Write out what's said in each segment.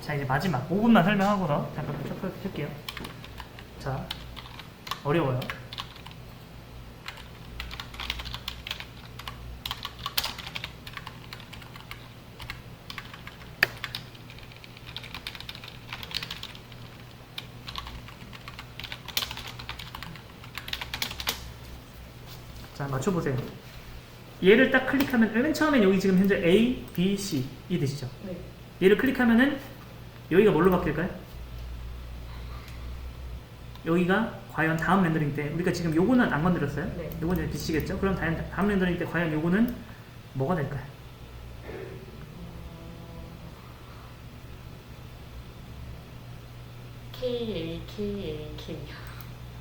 자 이제 마지막 5분만 설명하고서 잠깐 쭉 할게요. 자 어려워요. 자 맞춰보세요. 얘를 딱 클릭하면 맨 처음엔 여기 지금 현재 A, B, C 이 되시죠? 네. 얘를 클릭하면은 여기가 뭘로 바뀔까요? 여기가 과연 다음 렌더링 때 우리가 지금 요거는 안 건드렸어요? 네. 요거는 비치겠죠? 그럼 다음, 다음 렌더링 때 과연 요거는 뭐가 될까요? K A K A K.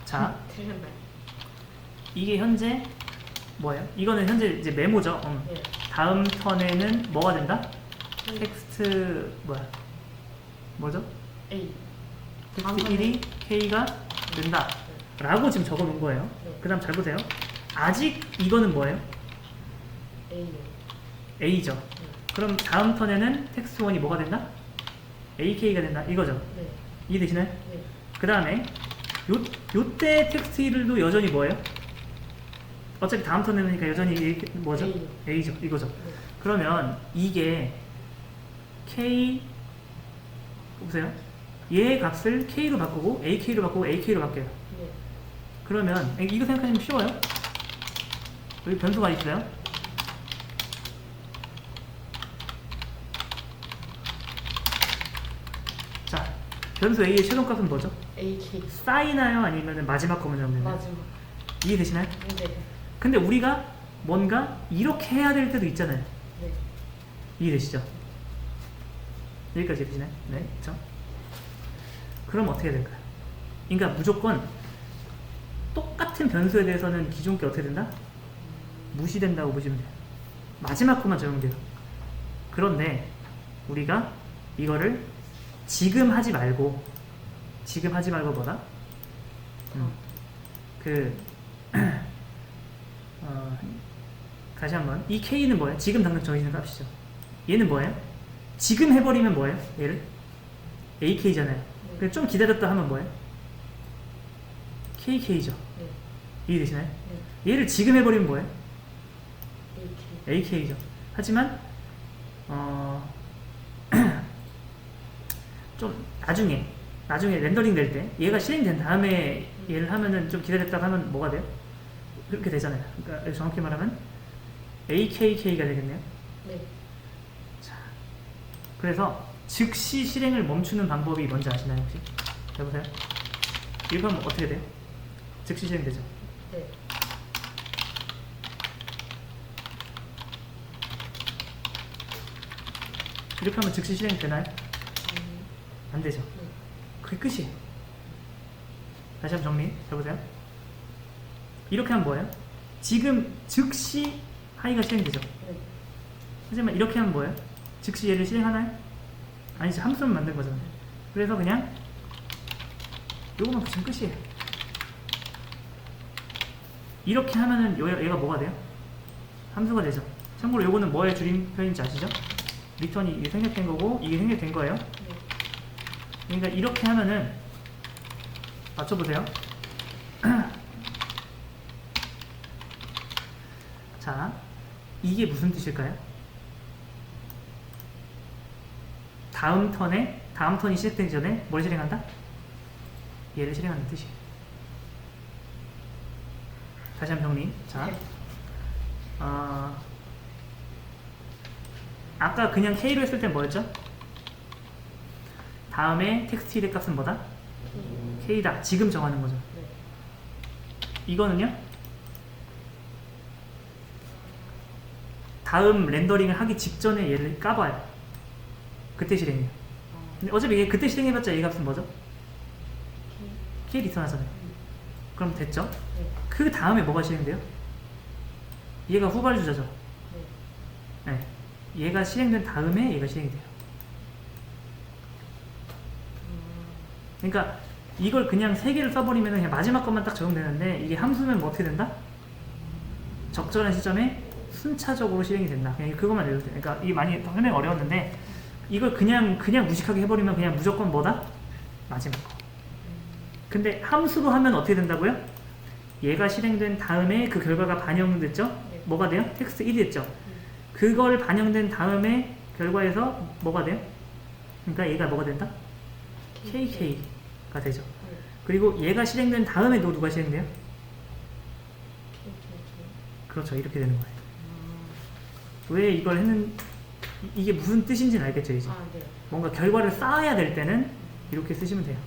자 틀렸나요? 이게 현재 뭐예요? 이거는 현재 이제 메모죠. 음. 네. 다음 턴에는 뭐가 된다? K 텍스트 뭐야? 뭐죠? A. 텍스트 1이 K가 된다. 라고 지금 적어 놓은 거예요. 네. 그 다음 잘 보세요. 아직 이거는 뭐예요? A. A죠. 그럼 다음 턴에는 텍스트 1이 뭐가 된다? AK가 된다. 이거죠. 네. 이해되시나요? 네. 그 다음에 요, 요때 텍스트 1도 여전히 뭐예요? 어차피 다음 턴에니까 여전히 A, 뭐죠? A죠. 이거죠. 네. 그러면 이게 K 보세요. 얘 값을 K로 바꾸고 AK로 바꾸고 AK로 바뀌어요. 네. 그러면 이거 생각하시면 쉬워요. 여기 변수가 있어요. 자, 변수 A의 최종값은 뭐죠? A K. 쌓이나요? 아니면 마지막 적는 거요 마지막. 이해되시나요? 네. 근데 우리가 뭔가 이렇게 해야 될 때도 있잖아요. 네. 이해되시죠? 여기까지 되시나요? 네, 그렇죠? 그럼 어떻게 될까요? 그러니까 무조건 똑같은 변수에 대해서는 기존 게 어떻게 된다? 무시된다고 보시면 돼요. 마지막 거만 적용돼요. 그런데 우리가 이거를 지금 하지 말고 지금 하지 말고 뭐다? 음, 그 어, 다시 한번 이 k는 뭐예요? 지금 당장 정해지는 값이죠. 얘는 뭐예요? 지금 해버리면 뭐예요? 얘를 ak잖아요. 그좀 기다렸다 하면 뭐예요? kk죠. 네. 이해되시나요? 네. 얘를 지금 해버리면 뭐예요? A K. ak죠. 하지만 어, 좀 나중에 나중에 렌더링 될 때 얘가 실행된 다음에 얘를 하면은 좀 기다렸다가 하면 뭐가 돼요? 그렇게 되잖아요. 그러니까 정확히 말하면 AKK가 되겠네요. 네. 그래서 즉시 실행을 멈추는 방법이 뭔지 아시나요 혹시? 해보세요. 이거 하면 어떻게 돼요? 즉시 실행되죠. 네. 이렇게 하면 즉시 실행되나요? 음, 안 되죠. 네. 그게 끝이에요. 다시 한번 정리 해보세요. 이렇게 하면 뭐예요? 지금 즉시 하이가 실행되죠. 네. 하지만 이렇게 하면 뭐예요? 즉시 얘를 실행하나요? 아니죠. 함수만 만든 거잖아요. 그래서 그냥 요거만 붙이면 끝이에요. 이렇게 하면은 요- 얘가 뭐가 돼요? 함수가 되죠. 참고로 요거는 뭐의 줄임표인지 아시죠? 리턴이 이게 생략된 거고 이게 생략된 거예요. 네. 그러니까 이렇게 하면은 맞춰보세요. 자, 이게 무슨 뜻일까요? 다음 턴에 다음 턴이 시작되기 전에 뭘 실행한다? 얘를 실행하는 뜻이에요. 다시 한번 정리. 자, 네. 어, 아까 그냥 K로 했을 땐 뭐였죠? 다음에 텍스트 1의 값은 뭐다? K다. 지금 정하는 거죠. 네. 이거는요? 다음 렌더링을 하기 직전에 얘를 까봐요. 그때 실행해요. 어, 근데 어차피 얘 그때 실행해봤자 얘 값은 뭐죠? K. K 리턴 하잖아요. 그럼 됐죠? 네. 그 다음에 뭐가 실행돼요? 얘가 후발주자죠. 네. 네. 얘가 실행된 다음에 얘가 실행이 돼요. 음, 그러니까 이걸 그냥 세 개를 써버리면 그냥 마지막 것만 딱 적용되는데 이게 함수면 뭐 어떻게 된다? 적절한 시점에 순차적으로 실행이 된다. 그냥 그것만 외우세요. 그러니까 이게 많이 설명이 어려웠는데 이걸 그냥 그냥 무식하게 해버리면 그냥 무조건 뭐다? 마지막 거. 근데 함수로 하면 어떻게 된다고요? 얘가 실행된 다음에 그 결과가 반영됐죠? 네. 뭐가 돼요? 텍스트 1이 됐죠? 그걸 반영된 다음에 결과에서 뭐가 돼요? 그러니까 얘가 뭐가 된다? KK가 되죠. 네. 그리고 얘가 실행된 다음에도 누가 실행돼요? K K K. 그렇죠. 이렇게 되는 거예요. 음. 왜 이걸 했는 이- 이게 무슨 뜻인지는 알겠죠 이제 아 네. 뭔가 결과를 쌓아야 될 때는 이렇게 쓰시면 돼요